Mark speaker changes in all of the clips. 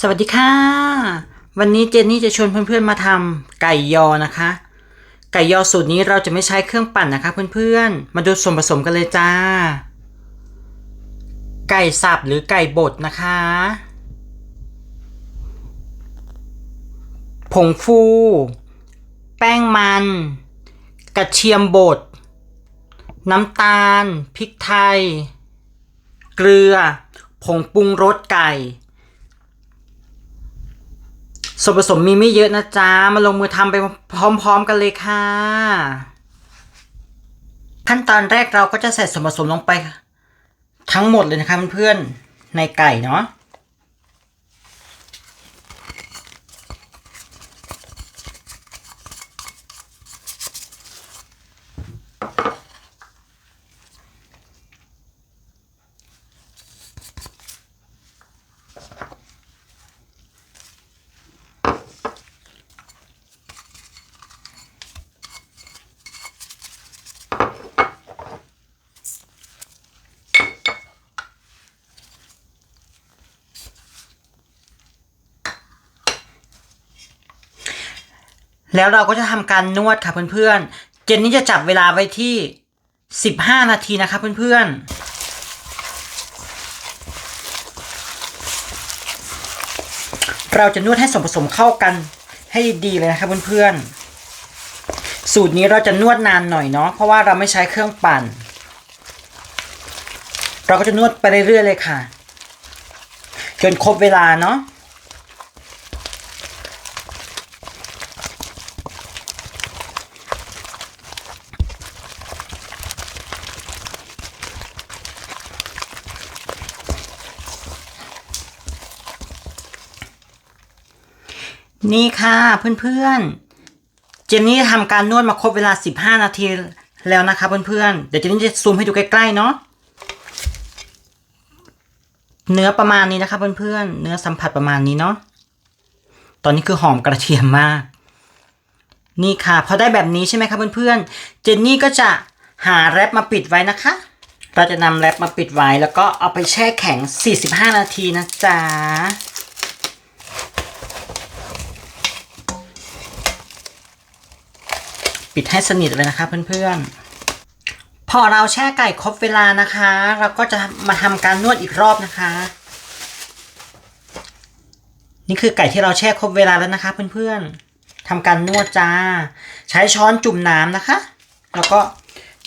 Speaker 1: สวัสดีค่ะ วันนี้เจนนี่จะชวนเพื่อนๆมาทำไก่ยอนะคะ ไก่ยอสูตรนี้เราจะไม่ใช้เครื่องปั่นนะคะเพื่อนๆ มาดูส่วนผสมกันเลยจ้า ไก่สับหรือไก่บดนะคะ ผงฟู แป้งมัน กระเทียมบด น้ำตาล พริกไทย เกลือ ผงปรุงรสไก่ ส่วนผสมมีไม่เยอะนะจ๊ะ มาลงมือทำไปพร้อม ๆ กันเลยค่ะ ขั้นตอนแรกเราก็จะใส่ส่วนผสมลงไป ทั้งหมดเลยนะคะเพื่อนๆในไก่เนาะ แล้วเราก็จะทำการนวดค่ะเพื่อนๆ เจนนี่จะจับเวลาไว้ที่ 15 นาทีนะคะเพื่อนๆเราจะนวดให้ส่วนผสมเข้ากันให้ดีเลยนะคะเพื่อนๆ สูตรนี้เราจะนวดนานหน่อยเนาะเพราะว่าเราไม่ใช้เครื่องปั่น เราก็จะนวดไปเรื่อยๆเลยค่ะ จนครบเวลาเนาะ นี่ค่ะเพื่อนๆ เจนนี่ทำการนวดมาครบเวลา 15 นาทีแล้วนะคะเพื่อนๆ เดี๋ยวเจนนี่จะซูมให้ดูใกล้ๆเนาะ เนื้อประมาณนี้นะคะเพื่อนๆ เนื้อสัมผัสประมาณนี้เนาะ ตอนนี้คือหอมกระเทียมมาก นี่ค่ะพอได้แบบนี้ใช่ไหมคะเพื่อนๆ เจนนี่ก็จะหาแรปมาปิดไว้นะคะ เราจะนำแรปมาปิดไว้แล้วก็เอาไปแช่แข็ง 45 นาทีนะจ๊ะ ปิดให้สนิทเลยนะคะเพื่อนๆ พอเราแช่ไก่ครบเวลานะคะ เราก็จะมาทำการนวดอีกรอบนะคะ นี่คือไก่ที่เราแช่ครบเวลาแล้วนะคะ เพื่อนๆทำการนวดจ้า ใช้ช้อนจุ่มน้ำนะคะ แล้วก็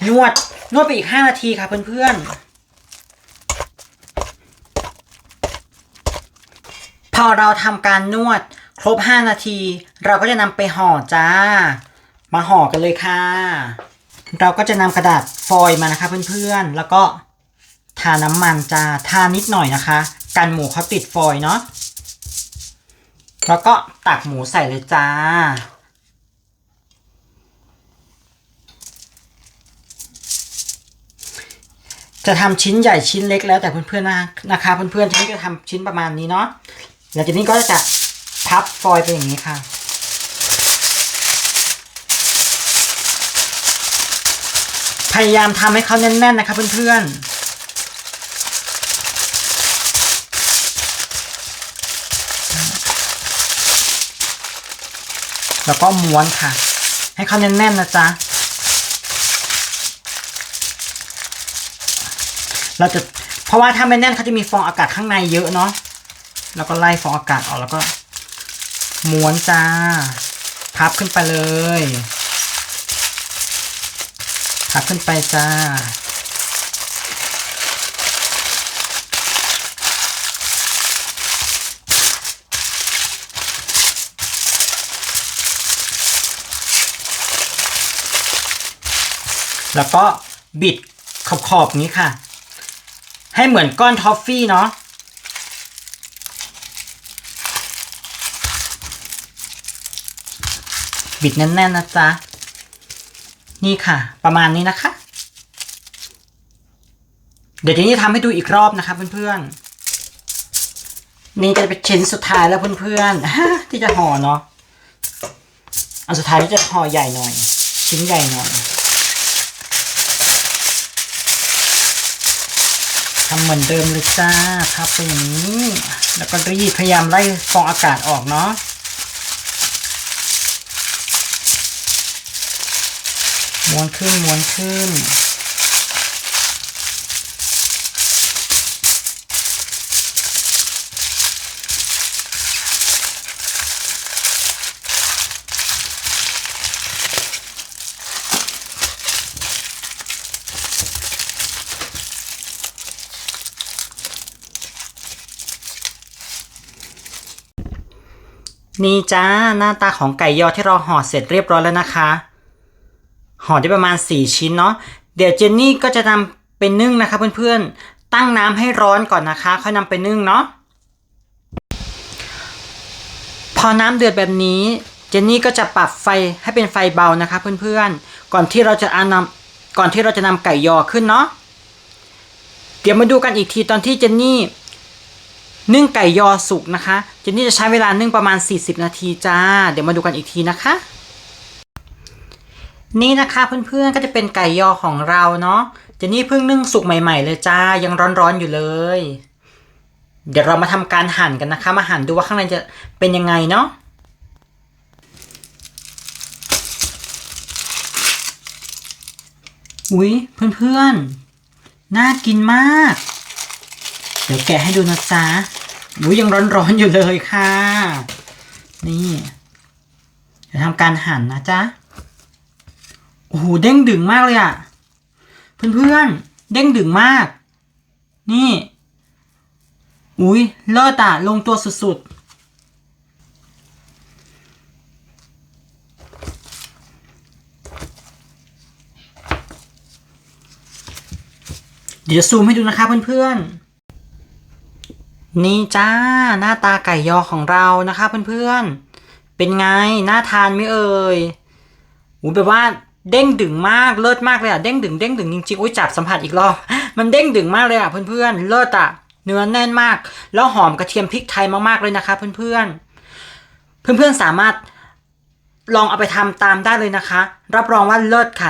Speaker 1: นวดนวดไปอีก 5 นาทีค่ะเพื่อนๆพอเราทำการนวดครบ 5 นาที เราก็จะนำไปห่อจ้า มาห่อกันเลยค่ะ เราก็จะนำกระดาษฟอยล์มานะคะเพื่อนๆ แล้วก็ทาน้ำมันจ้าทานิดหน่อยนะคะ กันหมูเขาติดฟอยล์เนาะ แล้วก็ตักหมูใส่เลยจ้า จะทำชิ้นใหญ่ชิ้นเล็กแล้วแต่เพื่อนๆนะนะคะเพื่อนๆที่จะทำชิ้นประมาณนี้เนาะแล้วทีนี้ก็จะพับฟอยล์ไปอย่างนี้ค่ะ ยายามทำให้เขาแน่นๆนะคะเพื่อนๆแล้วก็ม้วนค่ะ ให้เขาแน่นๆนะจ๊ะ เราจะเพราะว่าถ้าไม่แน่นเขาจะมีฟองอากาศข้างในเยอะเนาะแล้วก็ไล่ฟองอากาศออกแล้วก็ ม้วนจ้า พับขึ้นไปเลย พับขึ้นไปจ้า แล้วก็บิดขอบๆนี้ค่ะ ให้เหมือนก้อนทอฟฟี่เนาะบิดแน่นๆนะจ๊ะ นี่ค่ะ ประมาณนี้นะคะ เดี๋ยวทีนี้ทำให้ดูอีกรอบนะคะเพื่อนๆ นี่จะเป็นชิ้นสุดท้ายแล้วเพื่อนๆที่จะห่อเนาะอันสุดท้ายนี่จะห่อใหญ่หน่อย ชิ้นใหญ่หน่อยทำเหมือนเดิมเลยจ้าพับไปอย่างนี้ แล้วก็รีดพยายามไล่ฟองอากาศออกเนาะ ม้วนขึ้นม้วนขึ้น นี่จ้าหน้าตาของไก่ยอที่เราห่อเสร็จเรียบร้อยแล้วนะคะ ห่อได้ประมาณ 4 ชิ้นเนาะเดี๋ยวเจนนี่ก็จะนำไปนึ่งนะคะเพื่อนๆ ตั้งน้ำให้ร้อนก่อนนะคะค่อยนำไปนึ่งเนาะพอน้ำเดือดแบบนี้เจนนี่ก็จะปรับไฟให้เป็นไฟเบานะคะเพื่อนๆ ก่อนที่เราจะอานำก่อนที่เราจะนำไก่ยอขึ้นเนาะเดี๋ยวมาดูกันอีกทีตอนที่เจนนี่นึ่งไก่ยอสุกนะคะ เจนนี่จะใช้เวลานึ่งประมาณ 40 นาทีจ้า เดี๋ยวมาดูกันอีกทีนะคะ นี่นะคะเพื่อนๆก็จะเป็นไก่ยอของเราเนาะเจนนี่เพิ่งนึ่งสุกใหม่ ๆ เลยจ้ายังร้อนๆอยู่เลย เดี๋ยวเรามาทำการหั่นกันนะคะ มาหั่นดูว่าข้างในจะเป็นยังไงเนาะอุ๊ยเพื่อนๆน่ากินมาก เดี๋ยวแกะให้ดูนะจ๊ะอุ้ยยังร้อนๆอยู่เลยค่ะ นี่จะทำการหั่นนะจ๊ะ โอ้โหเด้งดึงมากเลยอะเพื่อนๆ เด้งดึงมาก นี่ อุ้ยเลิศอะลงตัวสุดๆ เดี๋ยวซูมให้ดูนะคะเพื่อนๆ นี่จ้า หน้าตาไก่ยอของเรานะคะเพื่อนๆ เป็นไง น่าทานไหมเอ่ยอูแบบว่า เด้งดึงมากเลิศมากเลยอะเด้งดึงเด้งดึงจริงๆอุ้ยจับสัมผัสอีกรอบมันเด้งดึงมากเลยอะเพื่อนๆเลิศอะเนื้อแน่นมาก แล้วหอมกระเทียมพริกไทยมากๆเลยนะคะ เพื่อนๆเพื่อนๆสามารถลองเอาไปทำตามได้เลยนะคะ รับรองว่าเลิศค่ะ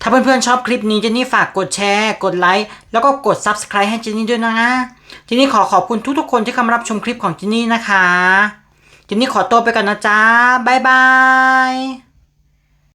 Speaker 1: ถ้าเพื่อนๆชอบคลิปนี้เจนนี่ฝากกดแชร์ กดไลค์แล้วก็กด Subscribe ให้เจนนี่ด้วยนะเจนนี่ขอขอบคุณทุกๆคนที่เข้ามารับชมคลิปของเจนนี่นะคะเจนนี่ขอตัวไปก่อนนะจ๊ะบ๊ายบาย